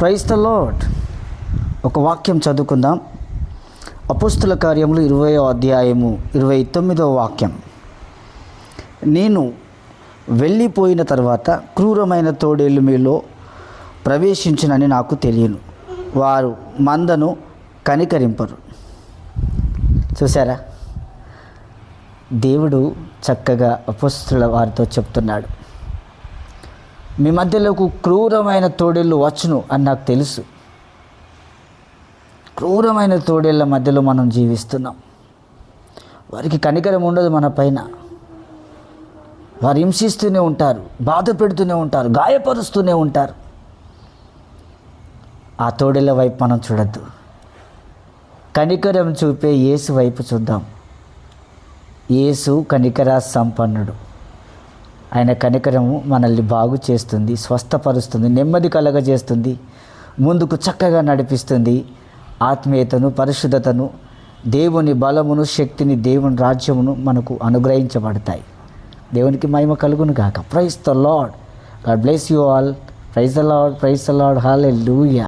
Praise the lord ఒక వాక్యం చదువుకుందాం. అపుస్తుల కార్యములు ఇరవై అధ్యాయము ఇరవై తొమ్మిదో వాక్యం. నేను వెళ్ళిపోయిన తర్వాత క్రూరమైన తోడేళ్ళు మీలో ప్రవేశించునని నాకు తెలియను. వారు మందను కనికరింపరు. చూసారా దేవుడు చక్కగా అపుస్తుల వారితో చెప్తున్నాడు. మీ మధ్యలోకి క్రూరమైన తోడేళ్ళు వచ్చును అని నాకు తెలుసు. క్రూరమైన తోడేళ్ళ మధ్యలో మనం జీవిస్తున్నాం. వారికి కనికరం ఉండదు మన పైన. వారు హింసిస్తూనే ఉంటారు బాధ పెడుతూనే ఉంటారు గాయపరుస్తూనే ఉంటారు. ఆ తోడేళ్ళ వైపు మనం చూడద్దు. కనికరం చూపే యేసు వైపు చూద్దాం. యేసు కనికర సంపన్నుడు. ఆయన కనికరము మనల్ని బాగు చేస్తుంది స్వస్థపరుస్తుంది నెమ్మది కలగజేస్తుంది ముందుకు చక్కగా నడిపిస్తుంది. ఆత్మీయతను పరిశుద్ధతను దేవుని బలమును శక్తిని దేవుని రాజ్యమును మనకు అనుగ్రహించబడతాయి. దేవునికి మహిమ కలుగును గాక. Praise the lord god bless you all praise the lord praise the lord hall హాలే లూయా